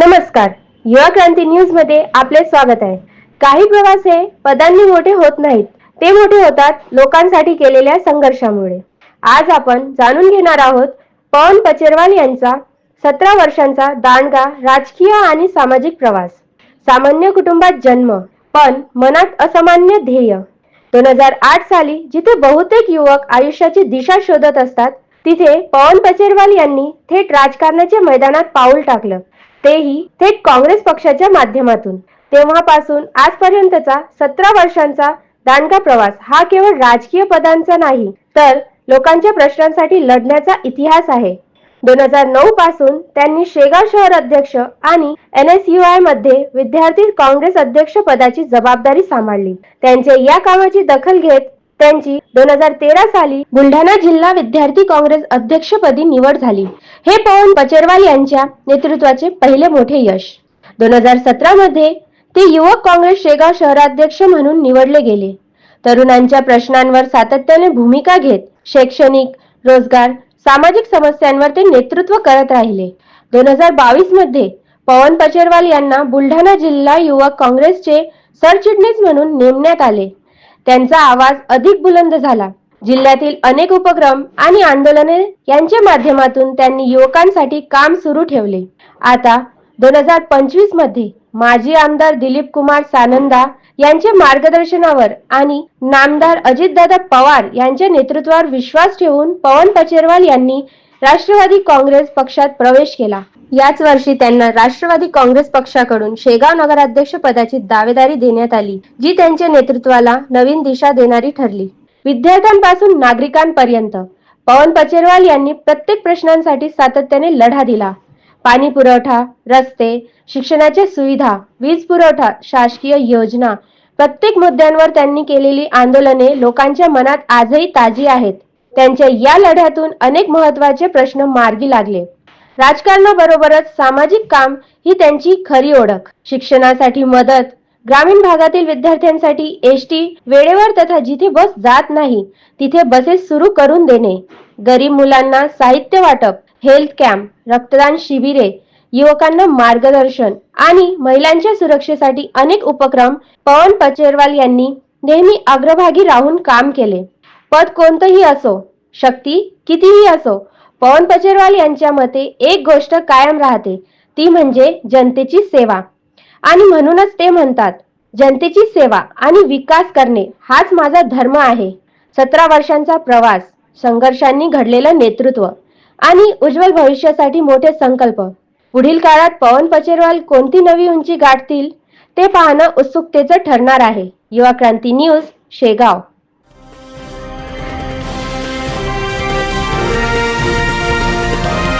नमस्कार. युवा क्रांती न्यूजमध्ये आपले स्वागत आहे. काही प्रवास हे पदांनी मोठे होत नाहीत. ते मोठे होतात लोकांसाठी केलेल्या संघर्षामुळे. आज आपण जाणून घेणार आहोत पवन पचेरवाल यांचा सतरा वर्षांचा दांडगा राजकीय आणि सामाजिक प्रवास. सामान्य कुटुंबात जन्म पण मनात असामान्य ध्येय. दोन हजार आठ साली जिथे बहुतेक युवक आयुष्याची दिशा शोधत असतात तिथे पवन पचेरवाल यांनी थेट राजकारणाच्या मैदानात पाऊल टाकलं. तेही थेट काँग्रेस पक्षाच्या माध्यमातून. तेव्हापासून आजपर्यंतचा सतरा वर्षांचा दांडगा प्रवास हा केवळ राजकीय पदांचा नाही तर लोकांच्या प्रश्नांसाठी लढण्याचा इतिहास आहे. दोन हजार नऊ पासून त्यांनी शेगाव शहर अध्यक्ष आणि एन एस यू आयमध्ये विद्यार्थी काँग्रेस अध्यक्ष पदाची जबाबदारी सांभाळली. त्यांच्या या कामाची दखल घेत त्यांची दोन हजार तेरा साली बुलढाणा जिल्हा विद्यार्थी काँग्रेस अध्यक्षपदी निवड झाली. हे पवन पचरवाल यांच्या नेतृत्वाचे पहिले मोठे यश. दोन हजार सतरा मध्ये ते युवक काँग्रेस शेगाव शहराध्यक्ष म्हणून निवडले गेले. तरुणांच्या प्रश्नांवर सातत्याने भूमिका घेत शैक्षणिक रोजगार सामाजिक समस्यांवर ते नेतृत्व करत राहिले. दोन हजार बावीसमध्ये पवन पचरवाल यांना बुलढाणा जिल्हा युवक काँग्रेसचे सरचिटणीस म्हणून नेमण्यात आले. त्यांचा आवाज अधिक बुलंद झाला. जिल्ह्यातील अनेक उपक्रम आणि आंदोलने यांच्या माध्यमातून त्यांनी युवकांसाठी काम सुरू ठेवले. आता दोन हजार पंचवीसमध्ये माजी आमदार दिलीप कुमार सानंदा यांच्या मार्गदर्शनावर आणि नामदार अजितदादा पवार यांच्या नेतृत्वावर विश्वास ठेवून पवन पचेरवाल यांनी राष्ट्रवादी काँग्रेस पक्षात प्रवेश केला. याच वर्षी त्यांना राष्ट्रवादी काँग्रेस पक्षाकडून शेगाव नगराध्यक्ष पदाची दावेदारी देण्यात आली जी त्यांच्या नेतृत्वाला नवीन दिशा देणारी ठरली. विद्यार्थ्यांपासून नागरिकांपर्यंत पवन पचेरवाल यांनी प्रत्येक प्रश्नांसाठी सातत्याने लढा दिला. पाणी पुरवठा रस्ते शिक्षणाच्या सुविधा वीज पुरवठा शासकीय योजना प्रत्येक मुद्द्यांवर त्यांनी केलेली आंदोलने लोकांच्या मनात आजही ताजी आहेत. त्यांच्या या लढ्यातून अनेक महत्त्वाचे प्रश्न मार्गी लागले. राजकारणाबरोबरच सामाजिक काम ही त्यांची खरी ओळख. शिक्षणासाठी मदत ग्रामीण भागातील विद्यार्थ्यांसाठी एस टी वेळेवर तथा जिथे बस जात नाही तिथे बसेस सुरू करून देणे. गरीब मुलांना साहित्य वाटप हेल्थ कॅम्प रक्तदान शिबिरे युवकांना मार्गदर्शन आणि महिलांच्या सुरक्षेसाठी अनेक उपक्रम पवन पचेरवाल यांनी नेहमी अग्रभागी राहून काम केले. पद कोणतंही असो शक्ती कितीही असो पवन पचेरवाल यांच्या मते एक गोष्ट कायम राहते ती म्हणजे जनतेची सेवा. आणि म्हणूनच ते म्हणतात जनतेची सेवा आणि विकास करणे हाच माझा धर्म आहे. सतरा वर्षांचा प्रवास संघर्षांनी घडलेलं नेतृत्व आणि उज्ज्वल भविष्यासाठी मोठे संकल्प. पुढील काळात पवन पचेरवाल कोणती नवी उंची गाठतील ते पाहणं उत्सुकतेचं ठरणार आहे. युवा क्रांती न्यूज शेगाव.